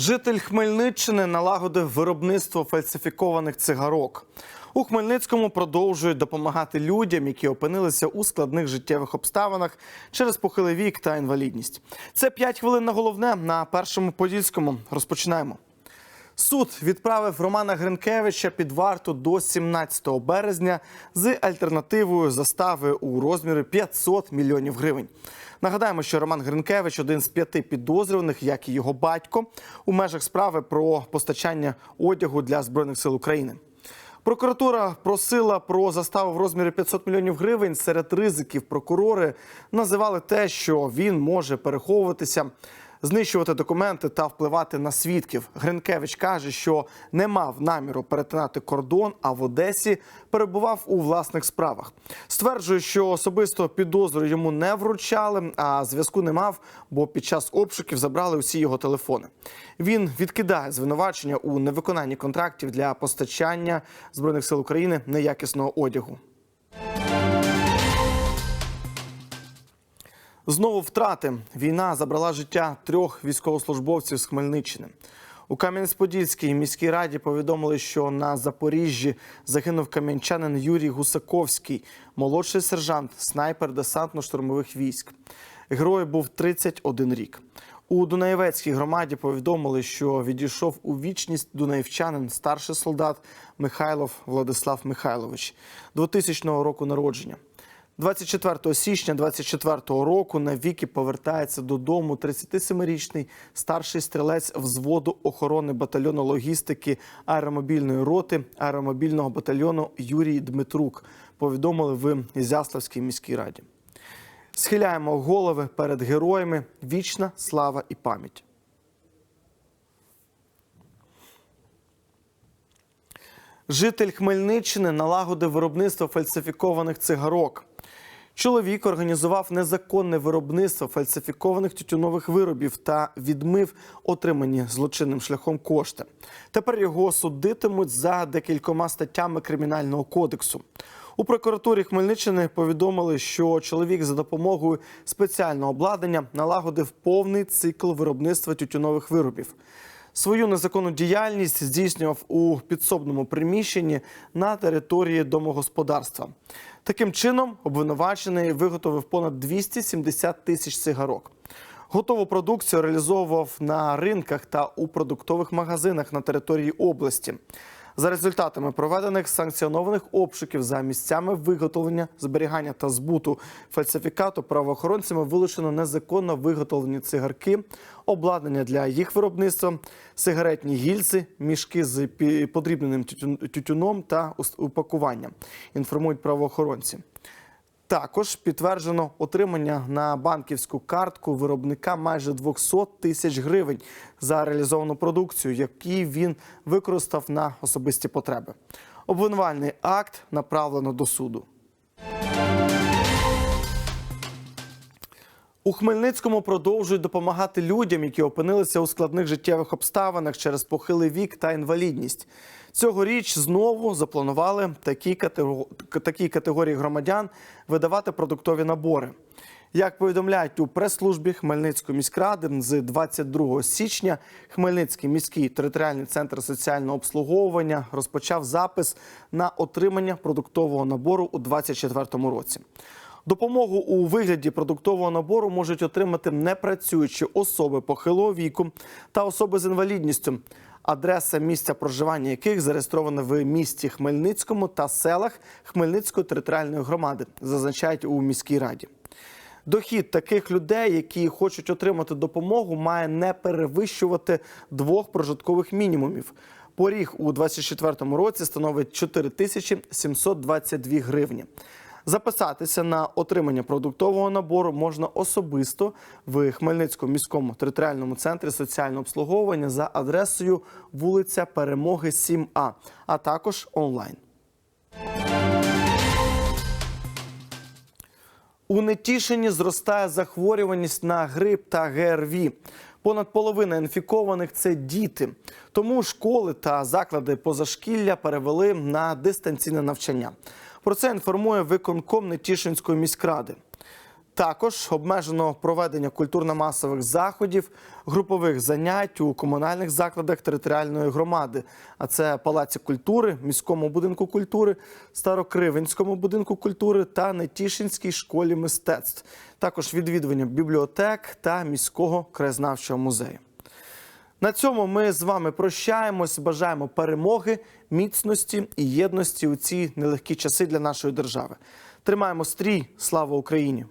Житель Хмельниччини налагодив виробництво фальсифікованих цигарок. У Хмельницькому продовжують допомагати людям, які опинилися у складних життєвих обставинах через похилий вік та інвалідність. Це 5 хвилин на головне на першому подільському. Розпочинаємо. Суд відправив Романа Гринкевича під варту до 17 березня з альтернативою застави у розмірі 500 мільйонів гривень. Нагадаємо, що Роман Гринкевич один з п'яти підозрюваних, як і його батько, у межах справи про постачання одягу для збройних сил України. Прокуратура просила про заставу в розмірі 500 мільйонів гривень. Серед ризиків прокурори називали те, що він може переховуватися, знищувати документи та впливати на свідків. Гринкевич каже, що не мав наміру перетинати кордон, а в Одесі перебував у власних справах. Стверджує, що особисто підозру йому не вручали, а зв'язку не мав, бо під час обшуків забрали усі його телефони. Він відкидає звинувачення у невиконанні контрактів для постачання збройних сил України неякісного одягу. Знову втрати. Війна забрала життя трьох військовослужбовців з Хмельниччини. У Кам'янець-Подільській міській раді повідомили, що на Запоріжжі загинув кам'янчанин Юрій Гусаковський, молодший сержант, снайпер десантно-штурмових військ. Герою був 31 рік. У Дунаєвецькій громаді повідомили, що відійшов у вічність дунаївчанин, старший солдат Михайлов Владислав Михайлович, 2000 року народження. 24 січня 24 року на віки повертається додому 37-річний старший стрілець взводу охорони батальйону логістики аеромобільної роти аеромобільного батальйону Юрій Дмитрук. Повідомили в Ізяславській міській раді. Схиляємо голови перед героями. Вічна слава і пам'ять. Житель Хмельниччини налагодив виробництво фальсифікованих цигарок. Чоловік організував незаконне виробництво фальсифікованих тютюнових виробів та відмив отримані злочинним шляхом кошти. Тепер його судитимуть за декількома статтями кримінального кодексу. У прокуратурі Хмельниччини повідомили, що чоловік за допомогою спеціального обладнання налагодив повний цикл виробництва тютюнових виробів. Свою незаконну діяльність здійснював у підсобному приміщенні на території домогосподарства. Таким чином, обвинувачений виготовив понад 270 тисяч цигарок. Готову продукцію реалізовував на ринках та у продуктових магазинах на території області. За результатами проведених санкціонованих обшуків за місцями виготовлення, зберігання та збуту фальсифікату правоохоронцями вилучено незаконно виготовлені цигарки, обладнання для їх виробництва, сигаретні гільзи, мішки з подрібненим тютюном та упакуванням. Інформують правоохоронці. Також підтверджено отримання на банківську картку виробника майже 200 тисяч гривень за реалізовану продукцію, які він використав на особисті потреби. Обвинувальний акт направлено до суду. У Хмельницькому продовжують допомагати людям, які опинилися у складних життєвих обставинах через похилий вік та інвалідність. Цьогоріч знову запланували такі катего- категорії громадян видавати продуктові набори. Як повідомляють у прес-службі Хмельницької міськради, з 22 січня Хмельницький міський територіальний центр соціального обслуговування розпочав запис на отримання продуктового набору у 2024 році. Допомогу у вигляді продуктового набору можуть отримати непрацюючі особи похилого віку та особи з інвалідністю, адреса місця проживання яких зареєстрована в місті Хмельницькому та селах Хмельницької територіальної громади, зазначають у міській раді. Дохід таких людей, які хочуть отримати допомогу, має не перевищувати двох прожиткових мінімумів. Поріг у 2024 році становить 4722 гривні. Записатися на отримання продуктового набору можна особисто в Хмельницькому міському територіальному центрі соціального обслуговування за адресою вулиця Перемоги 7А, а також онлайн. У Нетішині зростає захворюваність на грип та ГРВІ. Понад половина інфікованих це діти. Тому школи та заклади позашкілля перевели на дистанційне навчання. Про це інформує виконком Нетішинської міськради. Також обмежено проведення культурно-масових заходів, групових занять у комунальних закладах територіальної громади. А це Палаці культури, міському будинку культури, Старокривенському будинку культури та Нетішинській школі мистецтв. Також відвідування бібліотек та міського краєзнавчого музею. На цьому ми з вами прощаємось. Бажаємо перемоги, міцності і єдності у ці нелегкі часи для нашої держави. Тримаємо стрій. Слава Україні!